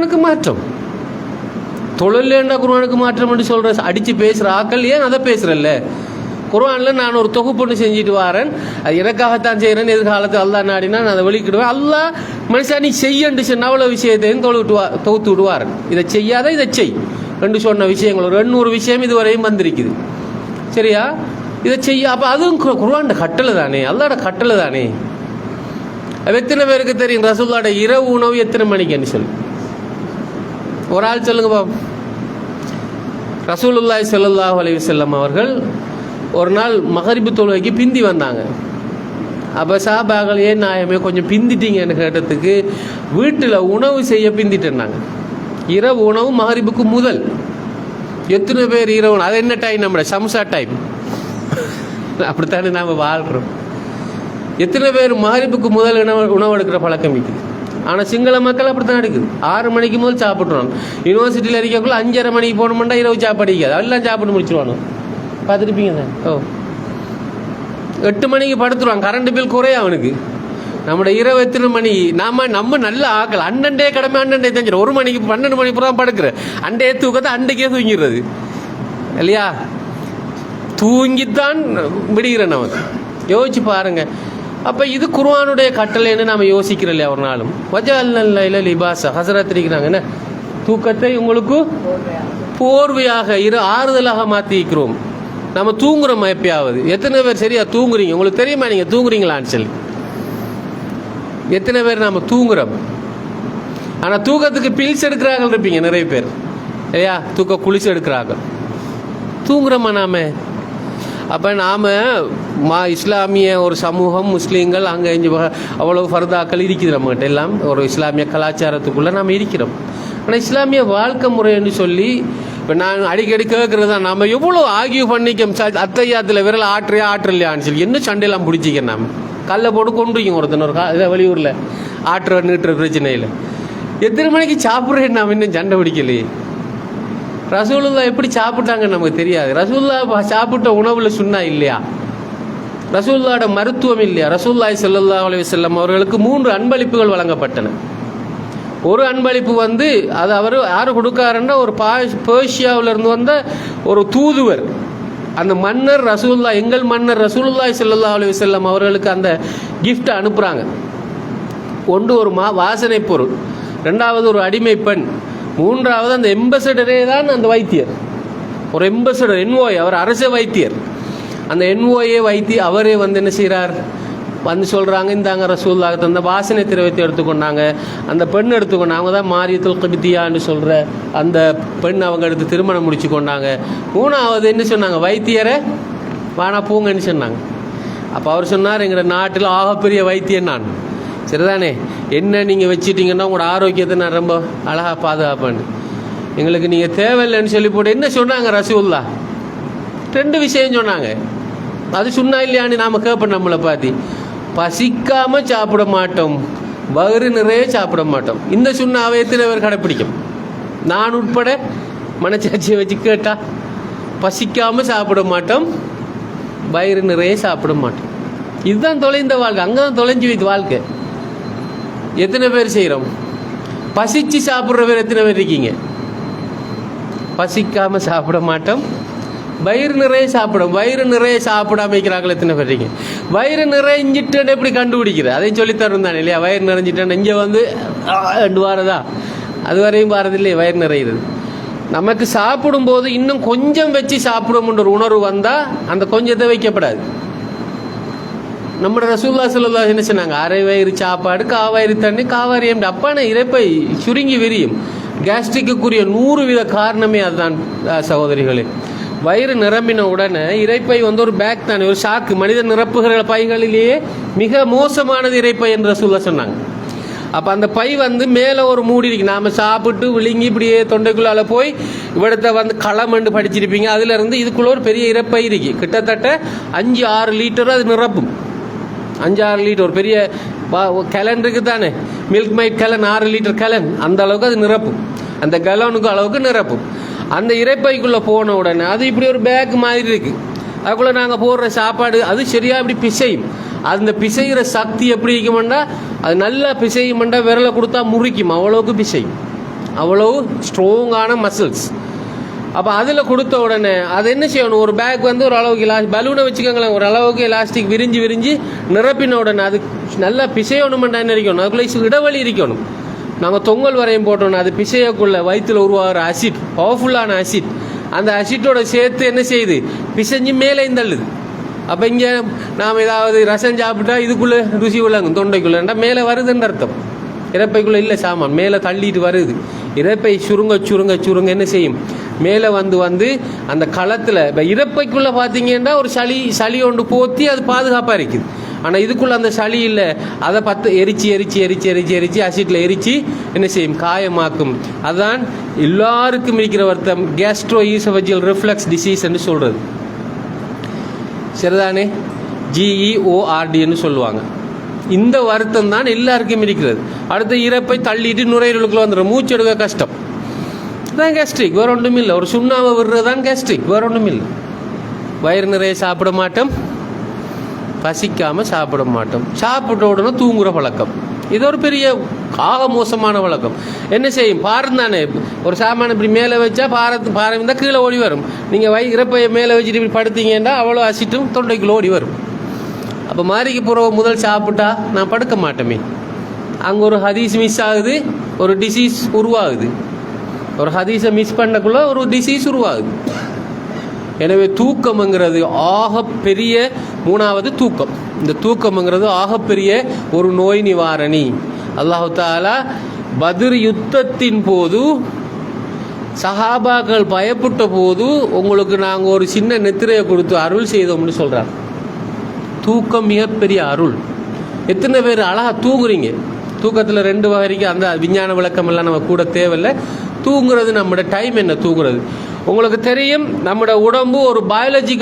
குர்ஆனுக்கு மாற்றம். தொழிலேண்டா குர்ஆனுக்கு மாற்றம் என்று சொல்கிற அடிச்சு பேசுற ஆக்கள் ஏன் அதை பேசுகிறல்ல குர்ஆன்ல நான் ஒரு தொகுப்பு செஞ்சுட்டு வரேன். அது எனக்காகத்தான் செய்கிறேன் எதிர்காலத்தில் அல்லா நாடினா நான் அதை வெளிக்கிடுவேன். அல்லா மனுஷா நீ செய்யண்டு சொன்ன அவ்வளோ விஷயத்தையும் தொழுவிட்டு வா தொகுத்து விடுவாரன் இதை செய்யாத இதை செய் ரெண்டு சொன்ன விஷயங்கள் ஒரு எண்ணூறு விஷயம் இதுவரையும் வந்திருக்குது. சரியா? இதை செய்ய அப்போ அதுவும் கு- கட்டளை தானே? அல்லாட கட்டளை தானே? எத்தனை பேருக்கு தெரியும்? ரசூல்லாட இரவு உணவு எத்தனை மணிக்குன்னு சொல்லி. ஒரு ஆள் சொல்லுங்க பாப்போம் ரசூலுல்லாய் ஸல்லல்லாஹு அலைஹி அவர்கள் ஒரு நாள் மகரிப்பு தொழுகைக்கு பிந்தி வந்தாங்க. அப்போ சாபாக்கள் ஏன் நாயமே கொஞ்சம் பிந்திட்டீங்கன்னு கேட்டதுக்கு? வீட்டில் உணவு செய்ய பிந்திட்டுனாங்க இரவு உணவு மகரிப்புக்கு முதல். எத்தனை பேர் இரவு அது என்ன டைம் நம்ம சம்சா டைம் அப்படித்தானே நாம் வாழ்கிறோம் எத்தனை பேர் மகரிப்புக்கு முதல் உணவு உணவு எடுக்கிற பழக்கம் இருக்குது? ஆனால் சிங்கள மக்கள் அப்படி தான் எடுக்குது. ஆறு மணிக்கு முதல் சாப்பிட்றோம் யூனிவர்சிட்டியில் இருக்கக்குள்ள அஞ்சரை மணிக்கு போகணுமெண்டா இரவு சாப்பாடு இருக்காது எல்லாம் சாப்பிட்டு முடிச்சிருவானு. பார்த்துருப்பீங்க தான் ஓ. எட்டு மணிக்கு படுத்துருவான். கரண்ட் பில் குறைய அவனுக்கு. நம்மளோட இரவு எத்தனை மணி? நாம நம்ம நல்ல ஆக்கள். அண்ணன்டே கடமை அண்ணன்டே தெரிஞ்சிடும் ஒரு மணிக்கு பன்னெண்டு மணிக்கு தான் படுக்கிற. அண்டே தூக்கத்தை அண்டைக்கே தூங்கிடுறது. இல்லையா? தூங்கித்தான் விடுகிறேன் நமக்கு யோசிச்சு பாருங்கள் அப்போ இது குர்வானுடைய கட்டளைன்னு நம்ம யோசிக்கிறோம் இல்லையா ஒரு நாளும்? வஜால் நல்ல லிபாச ஹசரத் இருக்கிறாங்க. என்ன? தூக்கத்தை உங்களுக்கு போர்வையாக இரு ஆறுதலாக மாற்றிக்கிறோம் நம்ம தூங்குறோம் எப்பயாவது? எத்தனை பேர் சரியா தூங்குறீங்க? உங்களுக்கு தெரியுமா நீங்க தூங்குறீங்களான்னு சொல்லி? எத்தனை பேர் நாம தூங்குறோம்? ஆனா தூக்கத்துக்கு பில்ஸ் எடுக்கிறாங்க இருப்பீங்க நிறைய பேர். இல்லையா? தூக்க குளிச்சு எடுக்கிறாங்க தூங்குறோமா நாம? அப்போ நாம் மா இஸ்லாமிய ஒரு சமூகம் முஸ்லீம்கள் அங்கே இங்கே அவ்வளோ ஃபர்தாக்கள் இருக்குது நம்மகிட்ட எல்லாம். ஒரு இஸ்லாமிய கலாச்சாரத்துக்குள்ளே நாம் இருக்கிறோம். ஆனால் இஸ்லாமிய வாழ்க்கை முறைன்னு சொல்லி இப்போ நான் அடிக்கடி கேட்குறது தான் நம்ம எவ்வளோ ஆகிய பண்ணிக்கோம். அத்தையாத்தில் விரல் ஆட்டுறியா ஆட்டுறலையான்னு சொல்லி என்ன சண்டையெல்லாம் பிடிச்சிக்க நாம்? கல்லை போட்டு கொண்டுருக்கோம் ஒருத்தன் ஒரு கா வெளியூரில். ஆட்டுற நீட்டுற பிரச்சனையில். எத்தனை மணிக்கு சாப்பிட்றேன் நாம் இன்னும் சண்டை பிடிக்கலையே. ரசூலுல்லா எப்படி சாப்பிட்டாங்கன்னு நமக்கு தெரியாது. ரசூல்லா சாப்பிட்ட உணவுல சுண்ணா இல்லையா? ரசூல்லாவோட மருத்துவம் இல்லையா? ரசூல்லாய் செல்லுல்லா அலி செல்லம் அவர்களுக்கு மூன்று அன்பளிப்புகள் வழங்கப்பட்டன. ஒரு அன்பளிப்பு வந்து அது அவர் யார் கொடுக்காருன்னா ஒரு பா பேர்ஷியாவிலிருந்து வந்த ஒரு தூதுவர். அந்த மன்னர் ரசூல்லா எங்கள் மன்னர் ரசூலுல்லாய் செல்லுல்லா அலி செல்லம் அவர்களுக்கு அந்த கிஃப்ட்டை அனுப்புகிறாங்க ஒன்று ஒரு மா வாசனை பொருள். ரெண்டாவது ஒரு அடிமை பெண். மூன்றாவது அந்த எம்பசடரே தான் அந்த வைத்தியர். ஒரு எம்பசடர் என்ஓய் அவர் அரச வைத்தியர். அந்த என்ஓஏ வைத்தி அவரே வந்து என்ன செய்கிறார் வந்து சொல்கிறாங்க இந்தாங்க ரசூல்லாக தந்த வாசனை திரவத்தை எடுத்துக்கொண்டாங்க. அந்த பெண் எடுத்துக்கொண்டாங்க அவங்க தான் மாரியத்துல் கபித்தியான்னு சொல்கிற அந்த பெண் அவங்க எடுத்து திருமணம் முடிச்சு கொண்டாங்க. மூணாவது என்ன சொன்னாங்க? வைத்தியரை வானா பூங்கன்னு சொன்னாங்க. அப்போ அவர் சொன்னார் எங்களோட நாட்டில் ஆகப்பெரிய வைத்தியன் நான். சரிதானே? என்ன நீங்கள் வச்சுட்டீங்கன்னா உங்களோட ஆரோக்கியத்தை நான் ரொம்ப அழகாக பாதுகாப்பேன். எங்களுக்கு நீங்கள் தேவையில்லைன்னு சொல்லி போட்டு என்ன சொன்னாங்க ரசூல்லா ரெண்டு விஷயம் சொன்னாங்க. அது சொன்னா இல்லையான்னு நாம் கேட்போம் நம்மளை பார்த்து. பசிக்காமல் சாப்பிட மாட்டோம். வயிறு நிறைய சாப்பிட மாட்டோம். இந்த சுண்ணாவை எத்தனை பேர் கடைப்பிடிக்கும்? நான் உட்பட மனச்சாட்சியை வச்சு கேட்டா பசிக்காமல் சாப்பிட மாட்டோம். வயிறு நிறைய சாப்பிட மாட்டோம். இதுதான் தொலைந்த வாழ்க்கை. அங்கே தான் தொலைஞ்சு வைத்து வாழ்க்கை. எத்தனை பேர் செய்கிறோம் பசிச்சு சாப்பிட்ற பேர் எத்தனை பேர் இருக்கீங்க? பசிக்காமல் சாப்பிட மாட்டோம். வயிறு நிறைய சாப்பிடும். வயிறு நிறைய சாப்பிடாம இருக்கிறாங்களே எத்தனை பேர் இருக்கீங்க? வயிறு நிறைஞ்சிட்டேன்னு எப்படி கண்டுபிடிக்கிறது? அதையும் சொல்லித்தரும் தானே இல்லையா? வயிறு நிறைஞ்சிட்டேன் இங்கே வந்து ரெண்டு வாரதா? அது வரையும் வாரதில்லையே வயிறு நிறையிறது நமக்கு சாப்பிடும்போது இன்னும் கொஞ்சம் வச்சு சாப்பிடும்ன்ற ஒரு உணர்வு வந்தால் அந்த கொஞ்சத்தை வைக்கப்படாது. நம்ம ரசூல்லா சொல்லா என்ன சொன்னாங்க அரை வயிறு சாப்பாடு காவாயிறு தண்ணி காவாரியம் அப்பான இறைப்பை சுருங்கி விரியும். கேஸ்ட்ரிக்குரிய நூறு வித காரணமே அதுதான் சகோதரிகளே. வயிறு நிரம்பின உடனே இறைப்பை வந்து ஒரு பேக் தானே ஒரு ஷாக்கு மனித நிரப்புகிற பைகளிலேயே மிக மோசமானது இறைப்பை என்று ரசூல்லா சொன்னாங்க. அப்போ அந்த பை வந்து மேலே ஒரு மூடி இருக்கு. நாம சாப்பிட்டு விழுங்கி இப்படியே தொண்டைக்குள்ளால போய் இவிடத்தை வந்து களமண்டு படிச்சிருப்பீங்க. அதுல இருந்து இதுக்குள்ள ஒரு பெரிய இறப்பை இருக்கு. கிட்டத்தட்ட அஞ்சு ஆறு லிட்டர் அது நிரப்பும். அஞ்சாறு லிட்டர் ஒரு பெரிய கலன் இருக்குது தானே மில்க் மைட் கலன் ஆறு லிட்டர் கலன். அந்த அளவுக்கு அது நிரப்பும். அந்த கலனுக்கு அளவுக்கு நிரப்பும். அந்த இறைப்பைக்குள்ளே போன உடனே அது இப்படி ஒரு பேக் மாதிரி இருக்குது அதுக்குள்ளே நாங்கள் போடுற சாப்பாடு அது சரியா இப்படி பிசையும். அந்த பிசைகிற சக்தி எப்படி இருக்குமெண்டா அது நல்லா பிசையுமெண்டா விரலை கொடுத்தா முறிக்கும். அவ்வளோவுக்கு பிசையும். அவ்வளோ ஸ்ட்ராங்கான மசில்ஸ் அப்போ அதில் கொடுத்த உடனே அது என்ன செய்யணும்? ஒரு பேக் வந்து ஒரு அளவுக்கு இலா பலூனை வச்சுக்கோங்களேன். ஒரு அளவுக்கு எலாஸ்டிக் விரிஞ்சு விரிஞ்சு நிரப்பின உடனே அது நல்லா பிசையணுமெண்டா என்ன இருக்கணும்? அதுக்குள்ளே இடைவெளி இருக்கணும். நாங்கள் தொங்கல் வரையும் போட்டோம்னா அது பிசையக்குள்ள வயிற்றில் உருவாகிற அசிட் பவர்ஃபுல்லான அசிட் அந்த அசிட்டோட சேர்த்து என்ன செய்யுது? பிசைஞ்சு மேலே தள்ளுது. அப்போ இங்கே நாம் ஏதாவது ரசம் சாப்பிட்டா இதுக்குள்ளே ருசி உள்ளங்க தொண்டைக்குள்ளேண்டா மேலே வருதுன்ற அர்த்தம். இறப்பைக்குள்ளே இல்லை சாமான். மேலே தள்ளிட்டு வருது. இறப்பை சுருங்க சுருங்க சுருங்க என்ன செய்யும்? மேலே வந்து வந்து அந்த களத்தில் இப்போ இறப்பைக்குள்ளே பார்த்தீங்கன்னா ஒரு சளி சளி ஒன்று போத்தி அது பாதுகாப்பாக இருக்குது. ஆனால் இதுக்குள்ளே அந்த சளி இல்லை. அதை பத்து எரிச்சு எரிச்சு எரிச்சு எரிச்சு எரிச்சு அசிட்டில் எரிச்சு என்ன செய்யும்? காயமாக்கும். அதுதான் எல்லாருக்கும் இருக்கிற வருத்தம். கேஸ்ட்ரோ ஈசோஃபஜியல் ரிஃப்ளக்ஸ் டிசீஸ் என்று சொல்கிறது சரிதானே? ஜிஇஓஆர்டின்னு சொல்லுவாங்க. இந்த வருத்தம் தான் எல்லாருக்கும் இருக்கிறது. அடுத்த இறப்பை தள்ளிட்டு நுரையீரலுக்குள்ள வந்துடும் மூச்சு எடுக்க கஷ்டம். தான் கேஸ்ட்ரிக் வேறு ஒன்றும் இல்லை. ஒரு சுண்ணாவை விடுறது தான் கேஸ்ட்ரிக் வேறு ஒன்றும் இல்லை. வயிறு நிறைய சாப்பிட மாட்டோம். பசிக்காமல் சாப்பிட மாட்டோம். சாப்பிட்ட உடனே தூங்குற பழக்கம். இது ஒரு பெரிய ஆக மோசமான வழக்கம் என்ன செய்யும்? பாரம் தானே. ஒரு சாமான இப்படி மேலே வச்சா பாரத்து பாரம் இருந்தால் கீழே ஓடி வரும். நீங்கள் வை இறப்பையை மேலே வச்சுட்டு இப்படி படுத்தீங்கன்னா அவ்வளோ அசிட்டும் தொண்டைக்குள்ளே ஓடி வரும். அப்போ மாரிக்கு போகிற முதல் சாப்பிட்டா நான் படுக்க மாட்டேமே. அங்கே ஒரு ஹதீஸ் மிஸ் ஆகுது. ஒரு டிசீஸ் உருவாகுது. ஒரு ஹதீஸை மிஸ் பண்ணக்குள்ள ஒரு டிசீஸ் உருவாகுது. எனவே தூக்கம்ங்கிறது ஆகப்பெரிய மூணாவது தூக்கம். இந்த தூக்கம்ங்கிறது ஆகப்பெரிய ஒரு நோய் நிவாரணி. அல்லாஹு தாலா பதிர் யுத்தத்தின் போது சஹாபாக்கள் பயப்பட்ட போது உங்களுக்கு நாங்கள் ஒரு சின்ன நெத்திரையை கொடுத்து அருள் செய்தோம்னு சொல்கிறாங்க தூக்கம் மிகப்பெரிய அருள். எத்தனை பேர் அழகாக தூங்குறீங்க? தூக்கத்தில் ரெண்டு வகைக்கு அந்த விஞ்ஞான விளக்கமெல்லாம் நம்ம கூட தேவையில்லை. தூங்குறது நம்மளோட டைம் என்ன தூங்குறது? உங்களுக்கு தெரியும் நம்மளோட உடம்பு ஒரு பயாலஜிக்கல்